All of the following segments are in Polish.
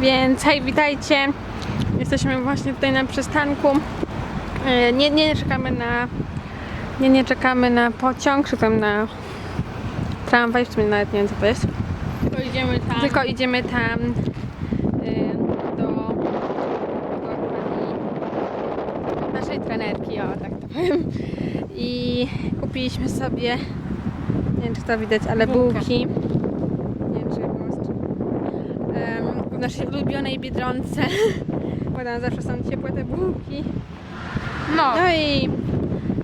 Więc hej, witajcie. Jesteśmy właśnie tutaj na przystanku. E, Nie, nie czekamy na nie, nie czekamy na pociąg, czy tam na tramwaj, w sumie nawet nie wiem co to jest. Tylko idziemy tam. Tylko idziemy tam y, do, naszej trenerki, o tak to powiem. I kupiliśmy sobie, nie wiem czy to widać, ale Bułkę. bułki. Nie wiem czy czym. Em, W naszej ulubionej Biedronce. Bo tam zawsze są ciepłe te bułki. No. No i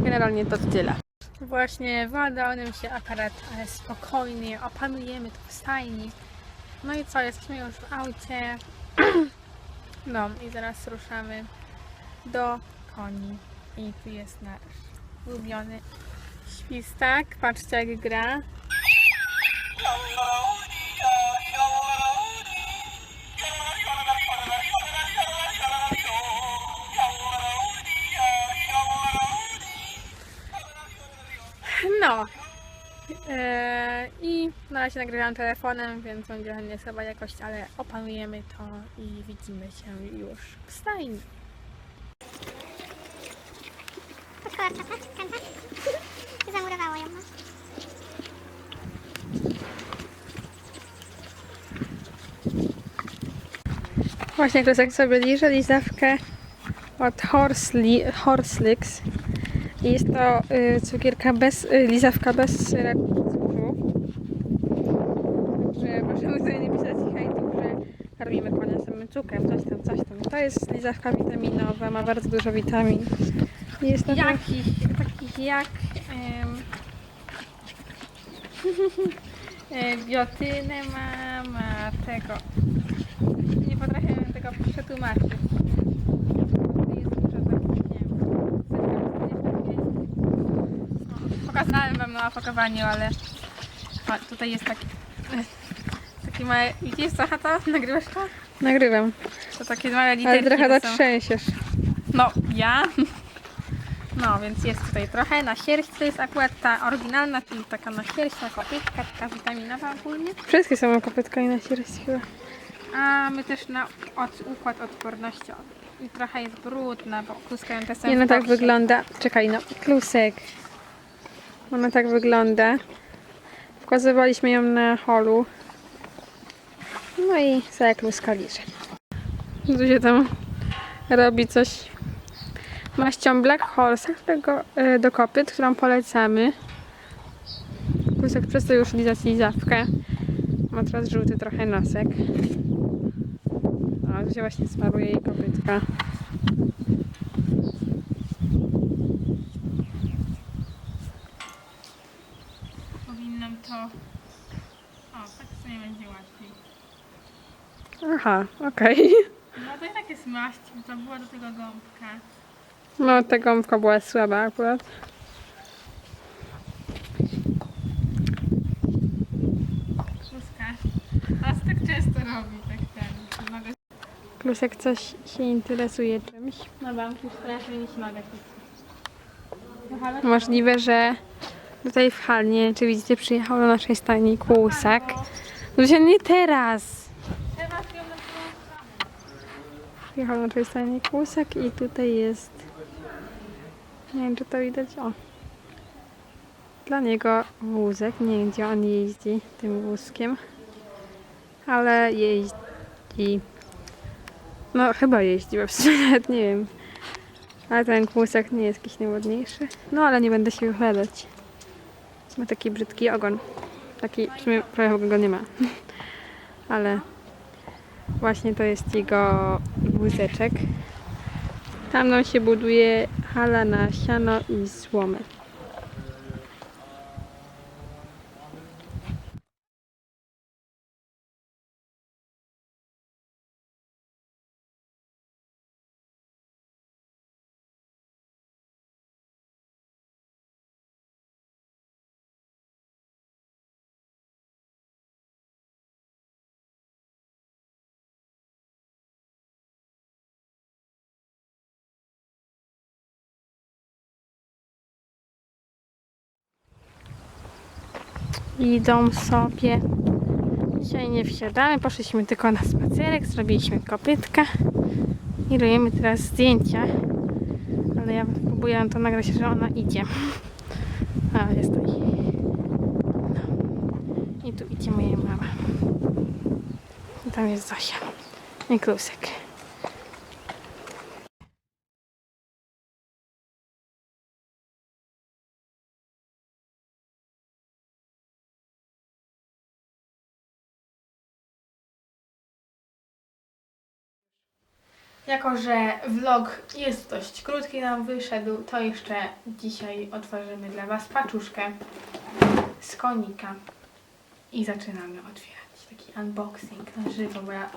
generalnie to tyle. Właśnie woda nam się akurat ale spokojnie opanujemy to w stajni. No i co, jesteśmy już w aucie. No i zaraz ruszamy do koni. I tu jest nasz ulubiony świstak. Patrzcie jak gra. No. Eee, I na razie nagrywam telefonem, więc będzie nie słaba jakość, ale opanujemy to i widzimy się już w stajni. Kręta. Zamurowało ją. no. Właśnie Krysek sobie liże lizawkę od Horsli, Horslix. I jest to y, cukierka bez, y, lizawka bez syrapu cukru. Także możemy sobie nie pisać hejtu, że karmimy konia samym cukrem, coś tam, coś tam. To jest lizawka witaminowa, ma bardzo dużo witamin. I Jest to Jakich, takich jak em, e, biotynę ma, ma tego. Nie potrafię tego przetłumaczyć. Jest dużo takich, nie wiem. O, Pokazałem wam na opakowaniu, ale o, tutaj jest taki taki małe, widzisz co to? Nagrywasz to? Nagrywam, To takie małe literki ale trochę to to są. trzęsiesz. No, ja. No, więc jest tutaj trochę na sierść. To jest akurat ta oryginalna, czyli taka na sierść, na kopytka, taka witaminowa ogólnie. Wszystkie są kopytka i na sierść chyba. A my też na od, układ odpornościowy. I trochę jest brudna, bo kluskają czasem Nie no tak wygląda. Czekaj no, klusek. Ona tak wygląda. Pokazywaliśmy ją na holu. No i sobie kluska liże. Tu się tam robi coś maścią Black Horse tego, e, do kopyt, którą polecamy. Klusek przestał już lizać lizawkę. Ma teraz żółty trochę nosek. A tu się właśnie smaruje jej kopytka. Powinnam to... O, tak sumie będzie łatwiej. Aha, okej. No to i tak jest maść, bo to była do tego gąbka. No, ta gąbka była słaba akurat. Kluska. Teraz tak często robi, tak ten. Klusek coś się interesuje czymś. No banki strasznie mi się nogę chwyci. No, halo? Możliwe, że tutaj w Halnie, czy widzicie, przyjechał do naszej stajni kłusek. No się nie teraz. Ją na naszej stajni kłusek i tutaj jest... Nie wiem, czy to widać. O. Dla niego wózek. Nie wiem, gdzie on jeździ tym wózkiem. Ale jeździ. No, chyba jeździ, bo w sumie nie wiem. Ale ten kłusek nie jest jakiś najładniejszy. No, ale nie będę się wychwalać. Ma taki brzydki ogon. Taki, w sumie prawie go nie ma. Ale właśnie to jest jego wózeczek. Tam nam się buduje hala na siano i słomę. Idą sobie Dzisiaj nie wsiadamy, poszliśmy tylko na spacerek, zrobiliśmy kopytka i robimy teraz zdjęcia. Ale ja próbuję to nagrać, że ona idzie. A, jest tutaj. No. I tu idzie moja mama. I tam jest Zosia. I Klusek. Jako, że vlog jest dość krótki nam wyszedł, to jeszcze dzisiaj otworzymy dla Was paczuszkę z konika i zaczynamy otwierać taki unboxing na żywo, bo ja,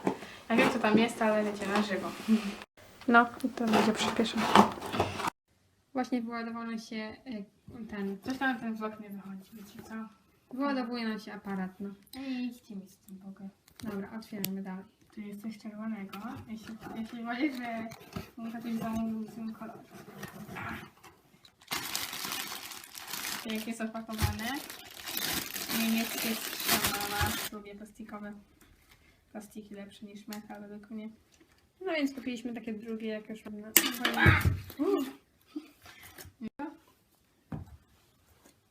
ja wiem co tam jest, ale wiecie, na żywo. No, i to będzie przyspieszone. Właśnie wyładował nam się y, ten, coś tam na ten vlog nie wychodzi, wiecie co? Wyładowuje nam się aparat, no. Ej, idźcie mi z tym w ogóle. Dobra, otwieramy dalej. Tu jest coś czerwonego, jeśli, jeśli boję, że muszę coś zamówić w tym kolorze. Jak jest opakowane, niemieckie strzała, lubię plastikowe plastiki lepsze niż metal według mnie. No więc kupiliśmy takie drugie, jak już na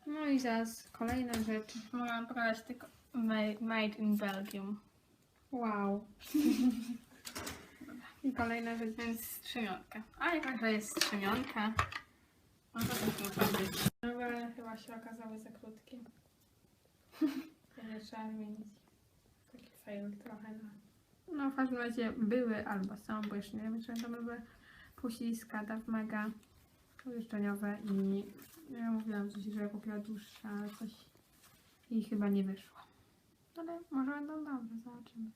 No i zaraz kolejna rzecz. Mogę wam pokazać tylko ma- made in Belgium. Wow. I kolejna rzecz, więc strzemionka. A jaka to jest strzemionka? No to też muszę być. No ale chyba się okazały za krótkie. Nie trzeba zmienić. Taki fail trochę. No. no w każdym razie były albo są, bo jeszcze nie wiem, czy to były puściska Dav Mega ujeżdżeniowe i ja mówiłam coś, że kupiła dłuższe, ale coś i chyba nie wyszło. Ale może będą dobre, zobaczymy.